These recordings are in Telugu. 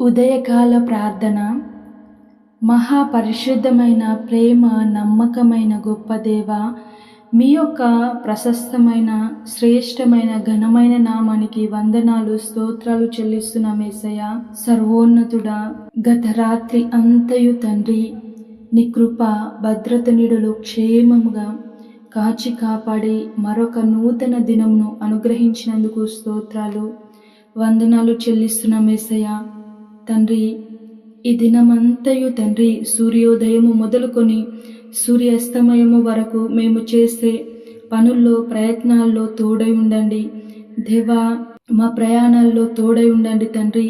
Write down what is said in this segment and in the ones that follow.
ఉదయకాల ప్రార్థన. మహాపరిశుద్ధమైన ప్రేమ నమ్మకమైన గొప్ప దేవ మీ యొక్క ప్రశస్తమైన శ్రేష్టమైన ఘనమైన నామానికి వందనాలు స్తోత్రాలు చెల్లిస్తున్న మేసయ్య సర్వోన్నతుడా గత రాత్రి అంతయు తండ్రి నీ కృప భద్రత నిడులు క్షేమముగా కాచి కాపాడి మరొక నూతన దినమును అనుగ్రహించినందుకు స్తోత్రాలు వందనాలు చెల్లిస్తున్న మేసయ్య తండ్రి ఈ దినమంతయు తండ్రి సూర్యోదయము మొదలుకొని సూర్యాస్తమయము వరకు మేము చేసే పనుల్లో ప్రయత్నాల్లో తోడై ఉండండి. దేవా మా ప్రయాణాల్లో తోడై ఉండండి తండ్రి.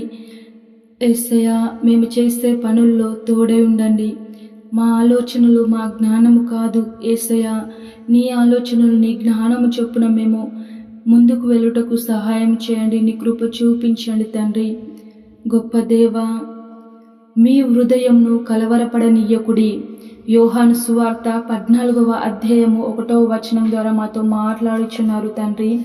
ఎస్సయ మేము చేసే పనుల్లో తోడై ఉండండి. మా ఆలోచనలు మా జ్ఞానము కాదు ఏసయ నీ ఆలోచనలు నీ జ్ఞానము చొప్పున మేము ముందుకు వెళ్ళుటకు సహాయం చేయండి. నీ కృప చూపించండి తండ్రి. గొప్ప దేవా మీ హృదయంను కలవరపడనీయకుడి యోహాను సువార్త పద్నాలుగవ అధ్యాయము ఒకటవ వచనం ద్వారా మాతో మాట్లాడుచున్నారు తండ్రి.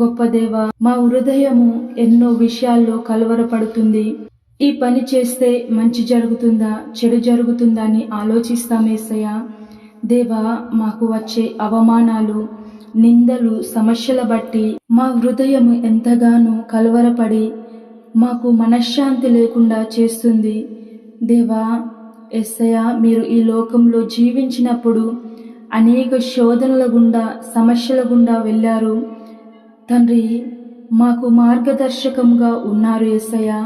గొప్ప దేవ మా హృదయము ఎన్నో విషయాల్లో కలవరపడుతుంది. ఈ పని చేస్తే మంచి జరుగుతుందా చెడు జరుగుతుందా అని ఆలోచిస్తామేసయ్య దేవా మాకు వచ్చే అవమానాలు నిందలు సమస్యల బట్టి మా హృదయం ఎంతగానో కలవరపడి మాకు మనశ్శాంతి లేకుండా చేస్తుంది. దేవా ఎస్సయ మీరు ఈ లోకంలో జీవించినప్పుడు అనేక శోధనల గుండా సమస్యల గుండా వెళ్ళారు. తండ్రి మాకు మార్గదర్శకంగా ఉన్నారు ఎస్సయ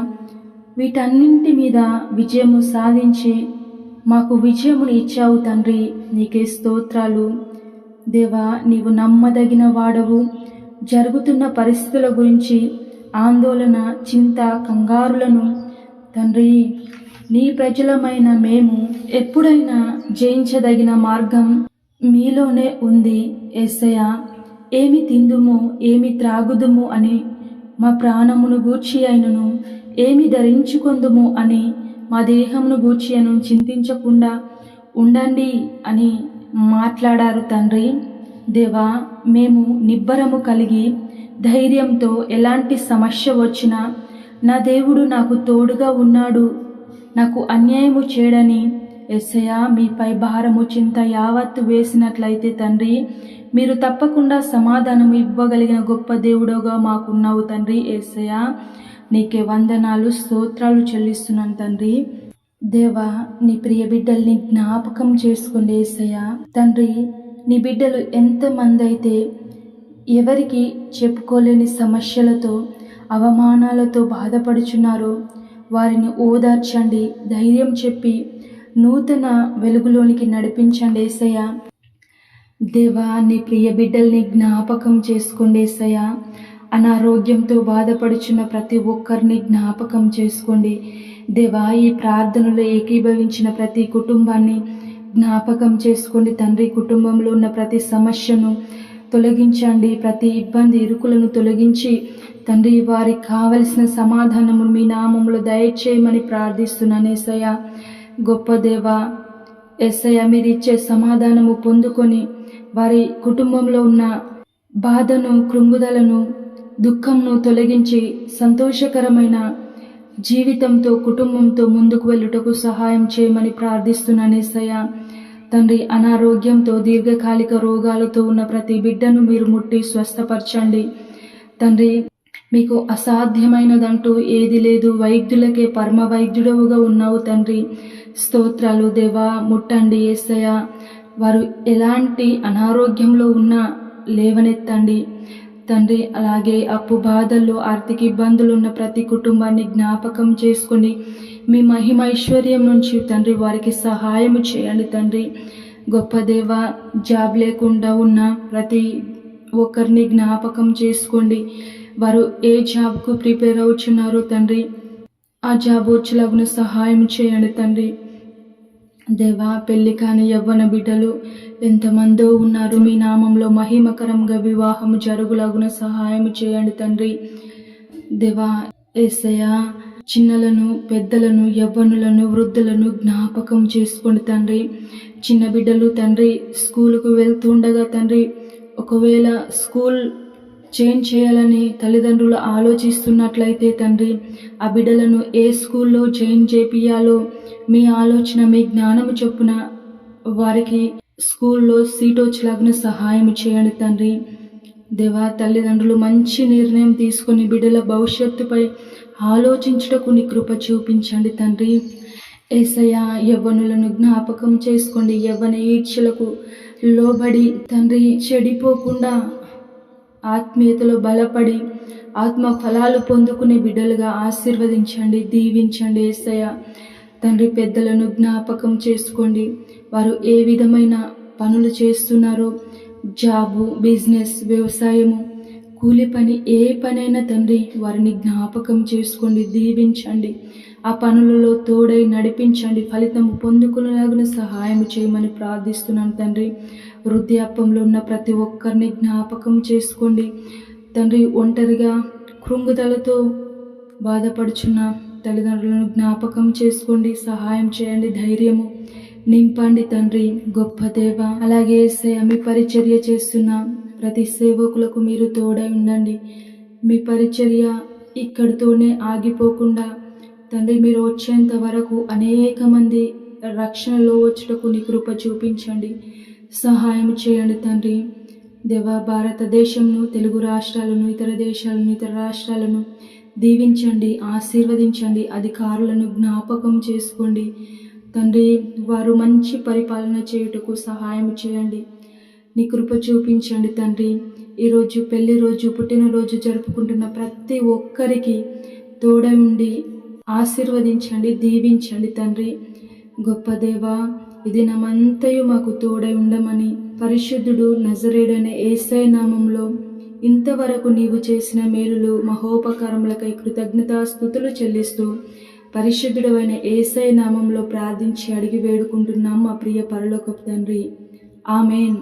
వీటన్నింటి మీద విజయము సాధించి మాకు విజయమును ఇచ్చావు తండ్రి నీకే స్తోత్రాలు. దేవా నీవు నమ్మదగిన వాడవు. జరుగుతున్న పరిస్థితుల గురించి ఆందోళన చింత కంగారులను తండ్రి నీ ప్రజలమైన మేము ఎప్పుడైనా జయించదగిన మార్గం మీలోనే ఉంది ఎస్సయ ఏమి తిందుము ఏమి త్రాగుదుము అని మా ప్రాణమును గూర్చి అయినను ఏమి ధరించుకుందుము అని మా దేహమును గూర్చి అను చింతించకుండా ఉండండి అని మాట్లాడారు తండ్రి. దేవా మేము నిబ్బరము కలిగి ధైర్యంతో ఎలాంటి సమస్య వచ్చినా నా దేవుడు నాకు తోడుగా ఉన్నాడు. నాకు అన్యాయము చేయడని ఎస్సయా మీపై భారము చింత యావత్తు వేసినట్లయితే తండ్రి మీరు తప్పకుండా సమాధానం ఇవ్వగలిగిన గొప్ప దేవుడుగా మాకున్నావు తండ్రి ఏసయ నీకే వందనాలు స్తోత్రాలు చెల్లిస్తున్నాను తండ్రి. దేవా నీ ప్రియ బిడ్డల్ని జ్ఞాపకం చేసుకోండి ఏసయ్య. తండ్రి నీ బిడ్డలు ఎంతమంది అయితే ఎవరికి చెప్పుకోలేని సమస్యలతో అవమానాలతో బాధపడుచున్నారో వారిని ఓదార్చండి ధైర్యం చెప్పి నూతన వెలుగులోనికి నడిపించండి ఏసయ్య. దేవా నీ ప్రియ బిడ్డల్ని జ్ఞాపకం చేసుకోండి ఏసయ్య. అనారోగ్యంతో బాధపడుచున్న ప్రతి ఒక్కరిని జ్ఞాపకం చేసుకోండి. దేవా ఈ ప్రార్థనలో ఏకీభవించిన ప్రతి కుటుంబాన్ని జ్ఞాపకం చేసుకోండి. తండ్రి కుటుంబంలో ఉన్న ప్రతి సమస్యను తొలగించండి. ప్రతి ఇబ్బంది ఇరుకులను తొలగించి తండ్రి వారికి కావలసిన సమాధానము మీ నామములో దయచేయమని ప్రార్థిస్తున్నాను ఏసయ్య గొప్ప దేవ ఎస్ఐ మీరు ఇచ్చే సమాధానము పొందుకొని వారి కుటుంబంలో ఉన్న బాధను కృంగుదలను దుఃఖంను తొలగించి సంతోషకరమైన జీవితంతో కుటుంబంతో ముందుకు వెళ్ళుటకు సహాయం చేయమని ప్రార్థిస్తున్నాను ఏసయ్య తండ్రి అనారోగ్యంతో దీర్ఘకాలిక రోగాలతో ఉన్న ప్రతి బిడ్డను మీరు ముట్టి స్వస్థపరచండి. తండ్రి మీకు అసాధ్యమైనదంటూ ఏది లేదు. వైద్యులకే పరమ వైద్యుడవుగా ఉన్నావు తండ్రి. స్తోత్రాలు దేవా ముట్టండి ఏసయ వారు ఎలాంటి అనారోగ్యంలో ఉన్నా లేవనెత్తండి. తండ్రి అలాగే అప్పు బాధల్లో ఆర్థిక ఇబ్బందులు ఉన్న ప్రతి కుటుంబాన్ని జ్ఞాపకం చేసుకొని మీ మహిమ ఐశ్వర్యం నుంచి తండ్రి వారికి సహాయం చేయండి తండ్రి. గొప్ప దేవ జాబ్ లేకుండా ఉన్న ప్రతి ఒక్కరిని జ్ఞాపకం చేసుకోండి. వారు ఏ జాబ్కు ప్రిపేర్ అవుచున్నారో తండ్రి ఆ జాబ్ వచ్చేలాగున సహాయం చేయండి తండ్రి. దేవా పెళ్ళి కాని యవ్వన బిడ్డలు ఎంతమందో ఉన్నారు. మీ నామంలో మహిమకరంగా వివాహం జరుగులాగున సహాయం చేయండి తండ్రి. దేవా ఏసయా చిన్నలను పెద్దలను యవ్వనులను వృద్ధులను జ్ఞాపకం చేసుకోండి తండ్రి. చిన్న బిడ్డలు తండ్రి స్కూలుకు వెళ్తుండగా తండ్రి ఒకవేళ స్కూల్ చేంజ్ చేయాలని తల్లిదండ్రులు ఆలోచిస్తున్నట్లయితే తండ్రి ఆ బిడ్డలను ఏ స్కూల్లో చేంజ్ చేపియాలో మీ ఆలోచన మీ జ్ఞానము చొప్పున వారికి స్కూల్లో సీట్ వచ్చేలాగిన సహాయం చేయండి తండ్రి. దేవా తల్లిదండ్రులు మంచి నిర్ణయం తీసుకొని బిడ్డల భవిష్యత్తుపై ఆలోచించుటకు నీ కృప చూపించండి తండ్రి. ఏసయ యవ్వనులను జ్ఞాపకం చేసుకోండి. యవ్వన ఈడ్చలకు లోబడి తండ్రి చెడిపోకుండా ఆత్మీయతలో బలపడి ఆత్మ ఫలాలు పొందుకునే బిడ్డలుగా ఆశీర్వదించండి దీవించండి ఏసయ్య. తండ్రి పెద్దలను జ్ఞాపకం చేసుకోండి. వారు ఏ విధమైన పనులు చేస్తున్నారో జాబు బిజినెస్ వ్యవసాయము కూలి పని ఏ పనైనా తండ్రి వారిని జ్ఞాపకం చేసుకోండి దీవించండి. ఆ పనులలో తోడై నడిపించండి ఫలితం పొందుకునేలాగిన సహాయం చేయమని ప్రార్థిస్తున్నాను తండ్రి. వృద్ధాప్యంలో ఉన్న ప్రతి ఒక్కరిని జ్ఞాపకం చేసుకోండి. తండ్రి ఒంటరిగా కృంగుదలతో బాధపడుచున్న తల్లిదండ్రులను జ్ఞాపకం చేసుకోండి సహాయం చేయండి ధైర్యము నింపండి తండ్రి గొప్ప దేవ అలాగే ఏసయ్య మీ పరిచర్య చేస్తున్న. ప్రతి సేవకులకు మీరు తోడై ఉండండి. మీ పరిచర్య ఇక్కడితోనే ఆగిపోకుండా తండ్రి మీరు వచ్చేంత వరకు అనేక మంది రక్షణలో వచ్చుటకు నీ కృప చూపించండి. సహాయం చేయండి తండ్రి. దేవ భారతదేశంను తెలుగు రాష్ట్రాలను ఇతర దేశాలను ఇతర రాష్ట్రాలను దీవించండి ఆశీర్వదించండి అధికారులను జ్ఞాపకం చేసుకోండి. తండ్రి వారు మంచి పరిపాలన చేయుటకు సహాయం చేయండి. నీ కృప చూపించండి తండ్రి. ఈరోజు పెళ్ళి రోజు పుట్టినరోజు జరుపుకుంటున్న ప్రతి ఒక్కరికి తోడై ఉండి ఆశీర్వదించండి దీవించండి తండ్రి. గొప్ప దేవ ఇది నమంతయు మాకు తోడై ఉండమని పరిశుద్ధుడు నజరేడనే ఏసై నామంలో ఇంతవరకు నీవు చేసిన మేలులు మహోపకారములకై కృతజ్ఞతాస్థుతులు చెల్లిస్తూ పరిశుద్ధుడైన ఏసై నామంలో ప్రార్థించి అడిగి వేడుకుంటున్నాం మా ప్రియ పరలోకపు తండ్రి. ఆమెన్.